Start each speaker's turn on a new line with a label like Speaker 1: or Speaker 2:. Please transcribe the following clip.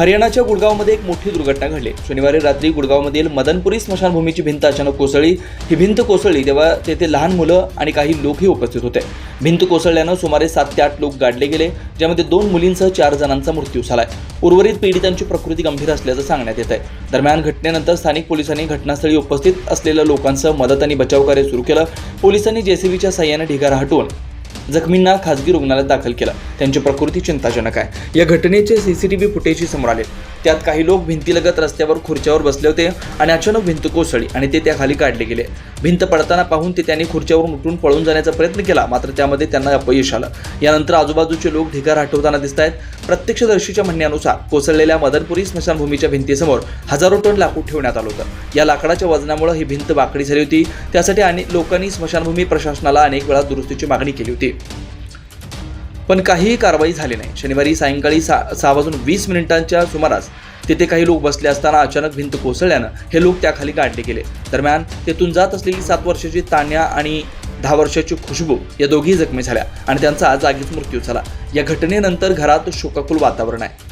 Speaker 1: हरियाणाच्या गुडगावमध्ये एक मोठी दुर्घटना घडली. शनिवारी रात्री गुडगावमधील मदनपुरी स्मशानभूमीची भिंत अचानक कोसळली. ही भिंत कोसळली तेव्हा तेथे लहान मुलं आणि काही लोकही उपस्थित होते. भिंत कोसळल्यानं सुमारे सात ते आठ लोक गाडले गेले ज्यामध्ये दोन मुलींसह चार जणांचा मृत्यू झालाय. उर्वरित पीडितांची प्रकृती गंभीर असल्याचं सांगण्यात येत आहे दरम्यान घटनेनंतर स्थानिक पोलिसांनी घटनास्थळी उपस्थित असलेल्या लोकांसह मदत आणि बचाव कार्य सुरू केलं. पोलिसांनी जेसीबीच्या साह्याने ढिगारा हटवून जखमींना खासगी रुग्णालयात दाखल केलं. त्यांची प्रकृती चिंताजनक आहे. या घटनेचे सीसीटीव्ही फुटेजही समोर आले. त्यात काही लोक भिंतीलगत रस्त्यावर खुर्च्यावर बसले होते आणि अचानक भिंत कोसळली आणि ते त्या खाली काढले गेले. भिंत पडताना पाहून ते त्यांनी खुर्च्यावरून उठून पळून जाण्याचा प्रयत्न केला मात्र त्यामध्ये त्यांना अपयश आलं. यानंतर आजूबाजूचे लोक ढिगार हटवताना दिसत आहेत प्रत्यक्षदर्शीच्या म्हणण्यानुसार कोसळलेल्या मदनपुरी स्मशानभूमीच्या भिंतीसमोर हजारो टन लाकूड ठेवण्यात आलं होतं. या लाकडाच्या वजनामुळे ही भिंत वाकडी झाली होती. त्यासाठी अनेक लोकांनी स्मशानभूमी प्रशासनाला अनेक वेळा दुरुस्तीची मागणी केली होती. पण काहीही कारवाई झाली नाही. शनिवारी सायंकाळी सा सहा वाजून वीस मिनिटांच्या सुमारास तिथे काही लोक बसले असताना अचानक भिंत कोसळल्यानं हे लोक त्याखाली काढले गेले. दरम्यान तेथून जात असलेली सात वर्षाची तान्या आणि दहा वर्षाची खुशबू या दोघी जखमी झाल्या आणि त्यांचा जागीच मृत्यू झाला. या घटनेनंतर घरात शोकाकुल वातावरण आहे.